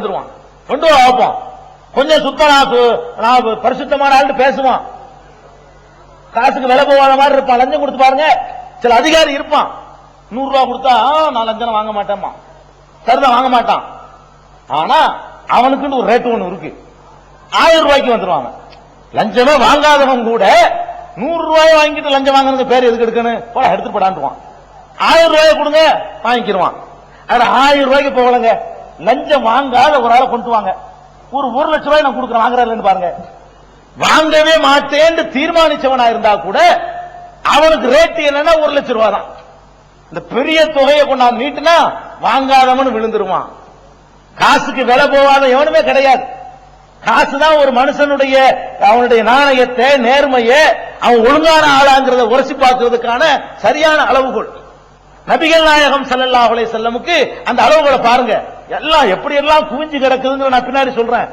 விழுந்துருவான் கொண்டு வா வைப்போம் கொஞ்சம் சுத்தம் நான் பரிசுத்தமான ஆள் பேசுவான். காசுக்கு விலை போகாத மாதிரி இருப்பான். லஞ்சம் கொடுத்து பாருங்க. சில அதிகாரி இருப்பான். நூறு ரூபா கொடுத்தா நான் லஞ்சம் வாங்க மாட்டேம்மா. சரிதான் வாங்க மாட்டான். ஆனா அவனுக்குன்னு ஒரு ரேட் ஒண்ணு இருக்கு. ஆயிரம் ரூபாய்க்கு வந்துருவாங்க. லஞ்சமே வாங்காதவன் கூட நூறு ரூபாய் வாங்கிட்டு லஞ்சம் வாங்குறது பேர் எதுக்கு எடுக்கணும்? போட எடுத்து போடான்ட்டுவான் ஆயிரம் ரூபாய் கொடுங்க வாங்கிக்கிருவான். ஆனா ஆயிரம் ரூபாய்க்கு போகலங்க. லஞ்சம் வாங்காத ஒரு ஆளை கொண்டு வாங்க. ஒரு ஒரு லட்சம் ரூபாய் நான் கொடுக்குறேன் வாங்குறாருன்னு பாருங்க. வாங்கவே மாட்டேன்னு தீர்மானிச்சவனா இருந்தா கூட அவனுக்கு ரேட் என்னன்னா ஒரு லட்சம் ரூபாய் தான். இந்த பெரிய தொகையை கொண்டாந்து நீட்டுனா வாங்காதவனு விழுந்துருவான். காசுக்கு விலை போகாத எவனுமே கிடையாது. காசு தான் ஒரு மனுஷனுடைய அவனுடைய நாணயத்தை நேர்மையை அவன் ஒழுங்கான ஆளாங்கிறத உரசி பார்க்கறதுக்கான சரியான அளவுகோல். நபிகள் நாயகம் செல்லல்லா செல்லமுக்கு அந்த அளவுகளை பாருங்க. எல்லாம் எப்படி எல்லாம் குவிஞ்சு கிடக்குதுங்கிற நான் பின்னாடி சொல்றேன்.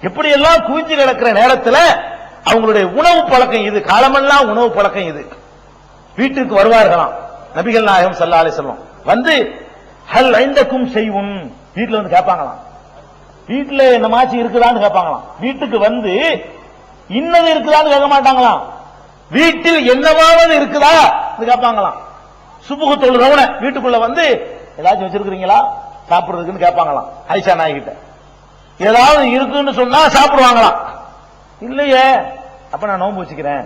எப்படி எல்லாம் குவிஞ்சு கிடக்கிற நேரத்தில் அவங்களுடைய உணவு பழக்கம் இது. காலமெல்லாம் உணவு பழக்கம் இது. வீட்டுக்கு வருவார்களாம். நபிகள் நாயகம் ஸல்லல்லாஹு அலைஹி வந்து ஹல் ஐந்தக்கும் செய்வும் வீட்டுல வந்து கேட்பாங்களாம். வீட்டுல என்னமாச்சு இருக்குதான்னு கேட்பாங்களாம். வீட்டுக்கு வந்து இன்னது இருக்குதான்னு கேட்க மாட்டாங்களாம். வீட்டில் என்னவாவது இருக்குதா? கேட்பாங்களாம். சுபுகு தொழுறவன வீட்டுக்குள்ள வந்து ஏதாச்சும் வச்சிருக்கிறீங்களா? சாப்பிடுறதுக்குன்னு கேட்பாங்களாம். ஐஷா நாய் கிட்ட ஏதாவது இருக்குன்னு சொன்னா சாப்பிடுவாங்களாம். இல்லையே அப்ப நான் நோன்பு வச்சுக்கிறேன்.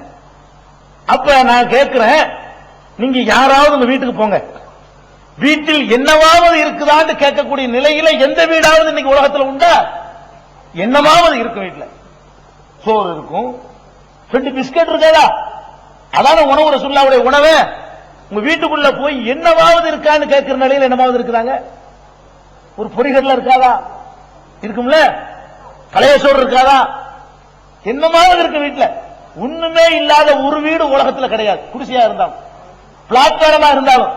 அப்ப நான் கேட்கிறேன் நீங்க யாராவது உங்க வீட்டுக்கு போங்க. வீட்டில் என்னவாவது இருக்குதான்னு கேட்கக்கூடிய நிலையில எந்த வீடாவது இன்னைக்கு உலகத்தில் உண்டா? என்னமாவது இருக்கும் வீட்டில். சோறு இருக்கும். ரெண்டு பிஸ்கட் இருக்காதா? அதான உணவு ரசுல்லாவுடைய உணவு. உங்க வீட்டுக்குள்ள போய் என்னவாவது இருக்கான்னு கேட்கிற நிலையில் என்னமாவது இருக்குதாங்க? ஒரு பொறிகடல இருக்காதா? இருக்கும்ல? பழைய சோறு இருக்காதா என்னமாவது இருக்கு வீட்டுல? ஒண்ணுமே இல்லாத ஒரு வீடு உலகத்துல கிடையாது. குடிசையா இருந்தாலும் பிளாட்பாரமா இருந்தாலும்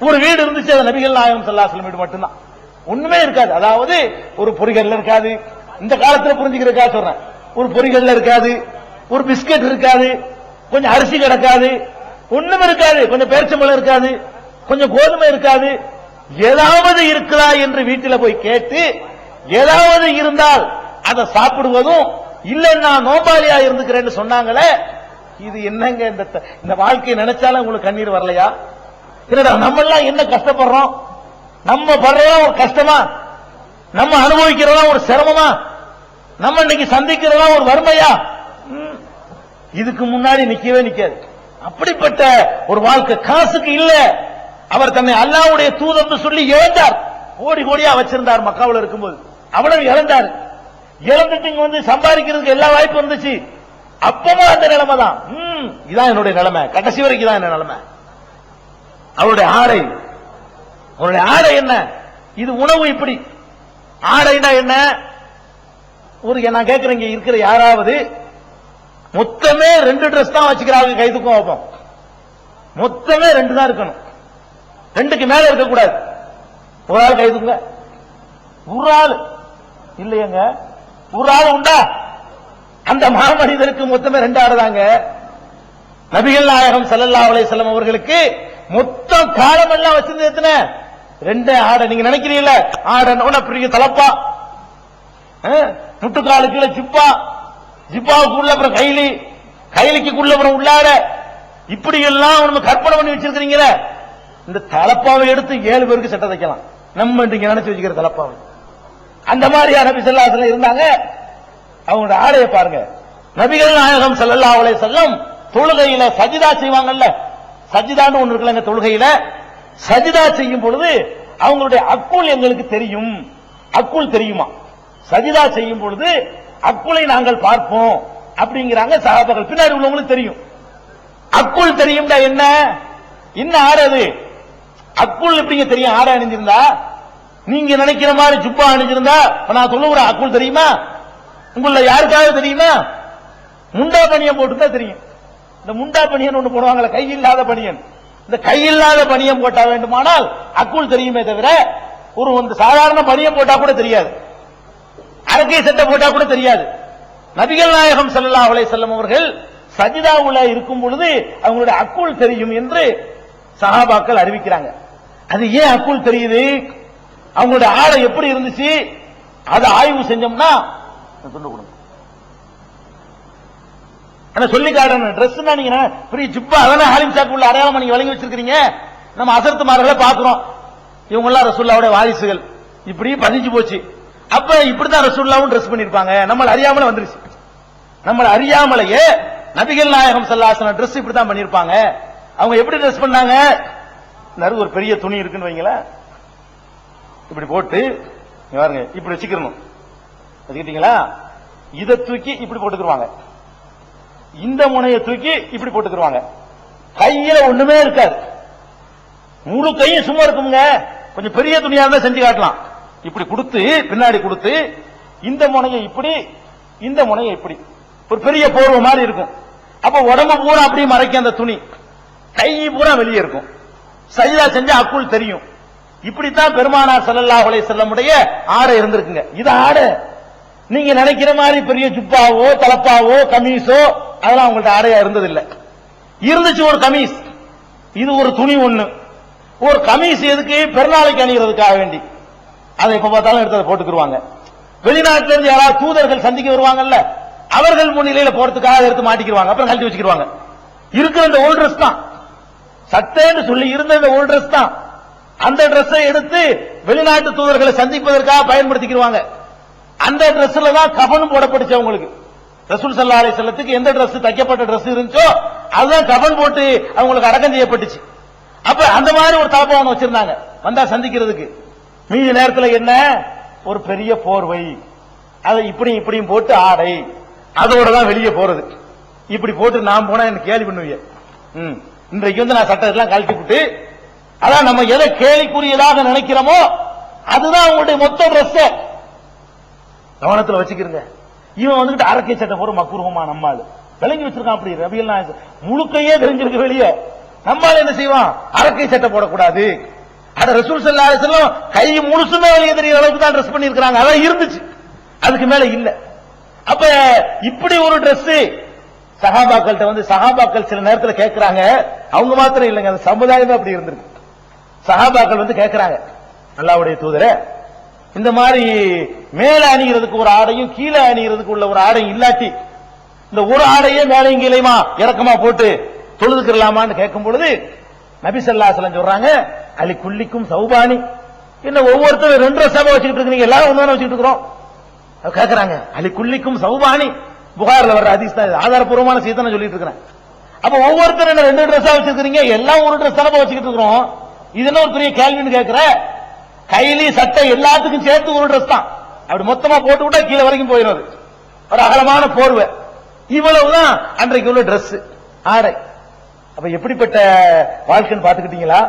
ஒரு வீடு இருந்துச்சு அது நபிகள் நாயகம் ஸல்லல்லாஹு வீடு மட்டும்தான். ஒண்ணுமே இருக்காது. அதாவது ஒரு பொறிகடல இருக்காது. இந்த காலத்துல புரிஞ்சுக்கிறதுக்காக சொல்றேன். ஒரு பொறிகடல இருக்காது. ஒரு பிஸ்கட் இருக்காது. கொஞ்சம் அரிசி கிடக்காது. ஒண்ணும் இருக்காது. கொஞ்சம் பேரிச்சம்பழம் இருக்காது. கொஞ்சம் கோதுமை இருக்காது. ஏதாவது இருக்கிறா என்று வீட்டில் போய் கேட்டு ஏதாவது இருந்தால் அதை சாப்பிடுவதும் இல்லைன்னா நோபாலியா இருந்துக்கிறேன்னு சொன்னாங்களே இது என்னங்க இந்த இந்த வாழ்க்கையை நினைச்சாலும் உங்களுக்கு கண்ணீர் வரலையா? என்னடா நம்ம எல்லாம் என்ன கஷ்டப்படுறோம்? நம்ம படுறதெல்லாம் ஒரு கஷ்டமா? நம்ம அனுபவிக்கிறதெல்லாம் ஒரு சிரமமா? நம்ம இன்னைக்கு சந்திக்கிறதெல்லாம் ஒரு வறுமையா? ம். இதுக்கு முன்னாடி நிக்கவே நிக்காது. அப்படிப்பட்ட ஒரு வாழ்க்கை காசுக்கு இல்லை. அவர் தன்னை அல்லாவுடைய தூதர்னு சொல்லி இழந்தார். கோடி கோடியா வச்சிருந்தார் மக்காவில் இருக்கும்போது. அவ்வளவு இழந்தார். இழந்துட்டு இங்க வந்து சம்பாதிக்கிறதுக்கு எல்லா வாய்ப்பும் இருந்துச்சு. அப்பவும் அந்த நிலைமை தான். ம், இதான் என்னுடைய நிலைமை. கடைசி வரைக்கும் தான் என்ன நிலைமை. அவருடைய ஆடை. அவருடைய ஆடை என்ன? இது உணவு இப்படி. ஆடைனா என்ன? ஒரு நான் கேட்கிறேன் இங்க இருக்கிற யாராவது மொத்தமே ரெண்டு ட்ரெஸ் தான் வச்சுக்கிறாங்க கைதுக்கும் வைப்போம் மொத்தமே ரெண்டு தான் இருக்கணும். ரெண்டுக்கு மேல இருக்கக்கூடாது ஒரு ஆள் கைதுங்க ஒரு ஆள். இல்லையங்க. ஒரு ஆள் உண்டா? அந்த மாமனிதருக்கு மொத்தமே ரெண்டு ஆடுதாங்க நபிகள் நாயகம் சல்லல்லா அலைஹி வஸல்லம் அவர்களுக்கு மொத்தம் காலமெல்லாம் வச்சிருந்தது எத்தனை? ரெண்டு ஆடை. நீங்க நினைக்கிறீங்கல்ல ஆடை பெரிய தலப்பா அஹ், கீழே ஜிப்பா? ஜிப்பாவுக்குள்ள அப்புறம் கைலி. கைலிக்குள்ள அப்புறம் உள்ளாட இப்படி எல்லாம் நம்ம கற்பனை பண்ணி வச்சிருக்கிறீங்களே? இந்த தலப்பாவை எடுத்து ஏழு பேருக்கு சட்டை தைக்கலாம். நம்ம நீங்க நினைச்சு வச்சுக்கிற தலப்பாவை. அந்த மாதிரியான நபி ஸல்லல்லாஹு இருந்தாங்க. அவங்களோட ஆடையை பாருங்க. நபிகள் நாயகம் செல்லல்லா அவளை செல்லம் தொழுகையில சஜிதா செய்வாங்கல்ல. சஜிதான்னு ஒண்ணு இருக்குல்ல தொழுகையில. சஜிதா செய்யும் பொழுது அவங்களுடைய அக்குள் எங்களுக்கு தெரியும். அக்குள் தெரியுமா? சஜிதா செய்யும் பொழுது அக்குளை நாங்கள் பார்ப்போம் அப்படிங்கிறாங்க சகாபாக்கள் பின்னாடி உள்ளவங்களுக்கு தெரியும். அக்குள் தெரியும்டா என்ன? என்ன ஆடை அது? அக்குள் எப்படிங்க தெரியும்? ஆடை அணிஞ்சிருந்தா? நீங்க நினைக்கிற மாதிரி ஜுப்பா அணிஞ்சிருந்தா? நான் சொல்லுவேன் அக்குள் தெரியுமா? உங்கள யாருக்காவது தெரியுமா? முண்டா பனியன் போட்டுதான் தெரியும். இந்த முண்டா பணியன் ஒண்ணு போடுவாங்களே கை இல்லாத பணியன் இந்த கை இல்லாத பணியம் போட்டா வேண்டுமானால் அக்குள் தெரியுமே தவிர ஒரு வந்து சாதாரண பணியம் போட்டா கூட தெரியாது. அரக்கை சட்டை போட்டா கூட தெரியாது. நபிகள் நாயகம் ஸல்லல்லாஹு அலைஹி வஸல்லம் அவர்கள் சஜிதாவுல இருக்கும் பொழுது அவங்களுடைய அக்குள் தெரியும் என்று சஹாபாக்கள் அறிவிக்கிறாங்க. அது ஏன் அக்குள் தெரியுது? அவங்களுடைய ஆடை எப்படி இருந்துச்சு? அதை ஆய்வு செஞ்சோம்னா துண்டு கொடுங்க. ஆனா சொல்லி காட்டணும் ட்ரெஸ் நீங்க பெரிய ஜிப்பா அதானே ஹாலிம் சாக்கு உள்ள அடையாளம் நீங்க வழங்கி வச்சிருக்கீங்க நம்ம அசர்த்துமார்களை பாக்குறோம் இவங்க எல்லாம் ரசூல்லாவுடைய வாரிசுகள். இப்படி பதிஞ்சு போச்சு. அப்ப இப்படிதான் ரசூல்லாவும் ட்ரெஸ் பண்ணிருப்பாங்க நம்மள அறியாமல வந்துருச்சு. நம்மள அறியாமலேயே நபிகள் நாயகம் சல்லாசன ட்ரெஸ் இப்படிதான் பண்ணிருப்பாங்க அவங்க எப்படி ட்ரெஸ் பண்ணாங்க? நறு ஒரு பெரிய துணி இருக்குன்னு வைங்களேன் இப்படி போட்டு பாருங்க இப்படி வச்சுக்கிறணும். வச்சுக்கிட்டீங்களா? இதை தூக்கி இப்படி போட்டுக்கிருவாங்க. இந்த முனையை தூக்கி இப்படி போட்டுக்கிருவாங்க. கையில ஒண்ணுமே இருக்காது. முழு கையும் சும்மா இருக்குங்க கொஞ்சம் பெரிய துணியா இருந்தா செஞ்சு காட்டலாம். இப்படி கொடுத்து பின்னாடி கொடுத்து இந்த முனையை இப்படி இந்த முனையை இப்படி. ஒரு பெரிய போர்வை மாதிரி இருக்கும். அப்ப உடம்பு பூரா அப்படியே மறைக்கும் அந்த துணி. கை பூரா வெளியே இருக்கும். சைதா செஞ்சா அக்குள் தெரியும். இப்படித்தான் பெருமானார் செல்லல்லா அலைஹி செல்லமுடைய ஆடை இருந்திருக்குங்க. இது ஆடை. நீங்க நினைக்கிற மாதிரி பெரிய ஜுப்பாவோ தலப்பாவோ கமீஸோ அதெல்லாம் உங்கள்ட்ட ஆடையா இருந்ததில்லை. இருந்துச்சு ஒரு கமீஸ். இது ஒரு துணி ஒண்ணு. ஒரு கமீஸ் எதுக்கு? பெருநாளைக்கு அணிகிறதுக்காக வேண்டி. அதை எப்ப பார்த்தாலும் எடுத்து அதை போட்டுக்கிருவாங்க. வெளிநாட்டுல இருந்து யாராவது தூதர்கள் சந்திக்க வருவாங்கல்ல அவர்கள் முன்னிலையில போறதுக்காக எடுத்து மாட்டிக்கிருவாங்க. அப்புறம் கழட்டி வச்சுக்கிருவாங்க. இருக்கிற இந்த ஓல்ட் ட்ரெஸ் தான். சட்டைன்னு சொல்லி இருந்த இந்த ஓல்ட் ட்ரெஸ் தான். அந்த ட்ரெஸ்ஸை எடுத்து வெளிநாட்டு தூதர்களை சந்திப்பதற்காக பயன்படுத்திக்கிடுவாங்க அந்த ட்ரெஸ்ல தான் கபனும் போடப்பட்டுச்சு அவங்களுக்கு. ரசூல் சல்லா அலி செல்லத்துக்கு எந்த ட்ரெஸ் தைக்கப்பட்ட ட்ரெஸ் இருந்துச்சோ அதுதான் கபன் போட்டு அவங்களுக்கு அடக்கம் செய்யப்பட்டுச்சு. அப்ப அந்த மாதிரி ஒரு தலப்பாவம் வச்சிருந்தாங்க. வந்தா சந்திக்கிறதுக்கு. மீதி நேரத்தில் என்ன? ஒரு பெரிய போர்வை. அதை இப்படி இப்படியும் போட்டு ஆடை. அதோட தான் வெளியே போறது. இப்படி போட்டு நான் போனா எனக்கு கேள்வி பண்ணுவீங்க ம். இன்றைக்கு வந்து நான் சட்டத்தெல்லாம் கழட்டி விட்டு அதான் நம்ம எதை கேலிக்குரியதாக நினைக்கிறோமோ அதுதான் உங்களுடைய மொத்த ட்ரெஸ் கவனத்தில் வச்சுக்கிறங்க இவன் வந்துட்டு அரக்கை சட்டை போற மக்குருவமா நம்மாள். விளங்கி வச்சிருக்கான் அப்படி ரபியல் முழுக்கையே தெரிஞ்சிருக்கு வெளியே. நம்மால் என்ன செய்வான்? அரக்கை சட்டை போடக்கூடாது. அத ரசூல் ஸல்லல்லாஹு கை முழுசுமே வெளியே தெரியற அளவுக்கு தான் ட்ரெஸ் பண்ணிருக்காங்க அதான் இருந்துச்சு. அதுக்கு மேல இல்ல. அப்ப இப்படி ஒரு ட்ரெஸ் சகாபாக்கள்கிட்ட வந்து சகாபாக்கள் சில நேரத்தில் கேட்கிறாங்க அவங்க மாத்திரம் இல்லைங்க அந்த சமுதாயமே அப்படி இருந்திருக்கு. சகாபாக்கள் வந்து கேட்கிறாங்க அல்லாவுடைய தூதரே இந்த மாதிரி மேல அணிகிறதுக்கு ஒரு ஆடையும் கீழே அணிகிறதுக்கு உள்ள ஒரு ஆடையும் இல்லாட்டி இந்த ஒரு ஆடையே மேலையும் கீழையுமா இறக்கமா போட்டு தொழுதுக்கிறலாமான்னு கேட்கும் பொழுது நபி ஸல்லல்லாஹு அலைஹி சொல்றாங்க அலி குள்ளிக்கும் சௌபானி. என்ன ஒவ்வொருத்தரும் ரெண்டு ரசாபா வச்சுக்கிட்டு இருக்கீங்க எல்லாரும் ஒன்னு வச்சுக்கிட்டு இருக்கிறோம்? அது அலி குள்ளிக்கும் சௌபானி. புகாரில் வர்ற ஹதீஸ் தான் ஆதாரபூர்வமான ஆதாரப்பூர்வமான செய்தி தான் நான் சொல்லிட்டு இருக்கிறேன். அப்ப ஒவ்வொருத்தரும் என்ன ரெண்டு ட்ரெஸ்ஸா வச்சிருக்கீங்க எல்லாம் ஒரு ட்ரெஸ் தானே வச்சுக்கிட்டு இருக்கிறோம். இது என்ன ஒரு பெரிய கேள்வின்னு கேட்கிற கைலி சட்டை எல்லாத்துக்கும் சேர்த்து ஒரு ட்ரெஸ் தான். அப்படி மொத்தமா போட்டு விட்டா கீழே வரைக்கும் போயிடும் ஒரு அகலமான போர்வை. இவ்வளவுதான் அன்றைக்கு உள்ள ட்ரெஸ் ஆடை. அப்ப எப்படிப்பட்ட வாழ்க்கைன்னு பாத்துக்கிட்டீங்களா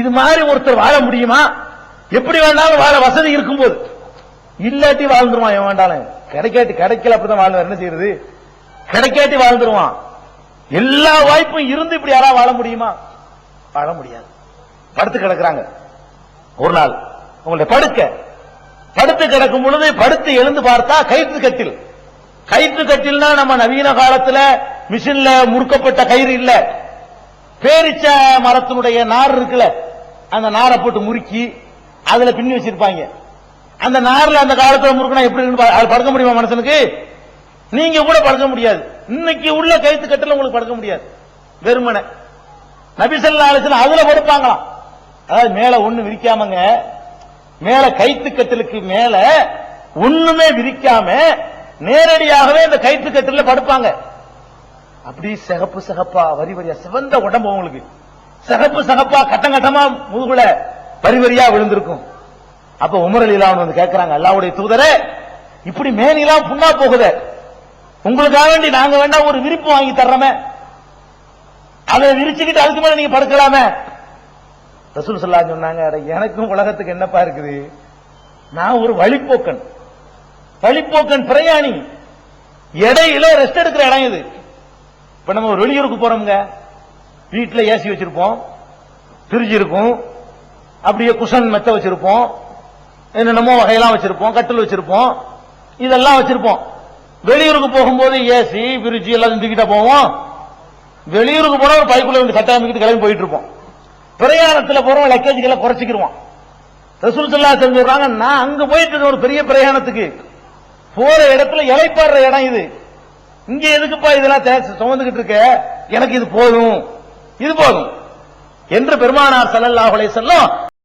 இது மாதிரி ஒருத்தர் வாழ முடியுமா? எப்படி வேணாலும் வாழ வசதி இருக்கும்போது. இல்லாட்டி வாழ்ந்துருவான் எவன் வேண்டாலும் கிடைக்காட்டி கிடைக்கல அப்படிதான் வாழ்வார் என்ன செய்யறது? கிடைக்காட்டி வாழ்ந்துருவான். எல்லா வாய்ப்பும் இருந்து இப்படி யாரா வாழ முடியுமா? வாழ முடியாது. படுத்து கிடக்குறாங்க. ஒரு நாள் உங்களுடைய படுக்க. படுத்து கிடக்கும் பொழுது படுத்து எழுந்து பார்த்தா கயிற்று கட்டில். கயிற்று கட்டில்னா நம்ம நவீன காலத்துல மிஷின்ல முறுக்கப்பட்ட கயிறு இல்ல. பேரிச்ச மரத்தினுடைய நார் இருக்குல்ல அந்த நாரை போட்டு முறுக்கி அதுல பின்னி வச்சிருப்பாங்க. அந்த நார்ல அந்த காலத்துல முறுக்கினா எப்படி படுக்க முடியுமா மனுஷனுக்கு? நீங்க கூட படுக்க முடியாது. இன்னைக்கு உள்ள கயிற்று கட்டல உங்களுக்கு படுக்க முடியாது. வெறுமனை. நபிசல்லா அலிசன் அதுல படுப்பாங்களாம். அதாவது மேல ஒண்ணு விரிக்காமங்க மேல கைத்து கட்டிலுக்கு மேல ஒண்ணுமே விரிக்காம நேரடியாகவே இந்த கைத்து கட்டில படுப்பாங்க. அப்படி சிகப்பு சிகப்பா வரி வரியா சிவந்த உடம்பு உங்களுக்கு. சிகப்பு சிகப்பா கட்டம் கட்டமா முதுகுல வரி வரியா விழுந்திருக்கும். அப்ப உமர் அலிலாவன் வந்து கேட்கிறாங்க அல்லாவுடைய தூதரே இப்படி மேனிலாம் புண்ணா போகுத. உங்களுக்காக வேண்டி நாங்க வேண்டாம் ஒரு விரிப்பு வாங்கி தர்றோமே. அதை விரிச்சுக்கிட்டு அதுக்கு மேல நீங்க படுக்கலாமே. ரசூல் சொல்லா சொன்னாங்க "அட, எனக்கும் உலகத்துக்கு என்னப்பா இருக்குது? நான் ஒரு வழிப்போக்கன். வழிப்போக்கன் பிரயாணி. இடையில ரெஸ்ட் எடுக்கிற இடம் இது. இப்ப நம்ம ஒரு வெளியூருக்கு போறோம்ங்க. வீட்டுல ஏசி வச்சிருப்போம். ஃப்ரிட்ஜ் இருக்கும். அப்படியே குஷன் மெத்த வச்சிருப்போம். என்னென்னமோ வகையெல்லாம் வச்சிருப்போம் கட்டில் வச்சிருப்போம். இதெல்லாம் வச்சிருப்போம். வெளியூருக்கு போகும்போது ஏசி பிரிட்ஜி எல்லாம் தூக்கிட்டா போவோம். வெளியூருக்கு போனா ஒரு பைக்குள்ள வந்து அமைக்கிட்டு கிளம்பி போயிட்டு இருப்போம். பிரயாணத்தில் போறோம் லக்கேஜ்களை குறைச்சிக்கிருவோம். ரசூல் சொல்லா சொல்றாங்க நான் அங்க போயிட்டு ஒரு பெரிய பிரயாணத்துக்கு. போற இடத்துல இலைப்பாடுற இடம் இது. இங்க எதுக்குப்பா இதெல்லாம் தே- சுமந்துகிட்டு இருக்க? எனக்கு இது போதும். இது போதும். என்று பெருமானார் ஸல்லல்லாஹு செல்லும்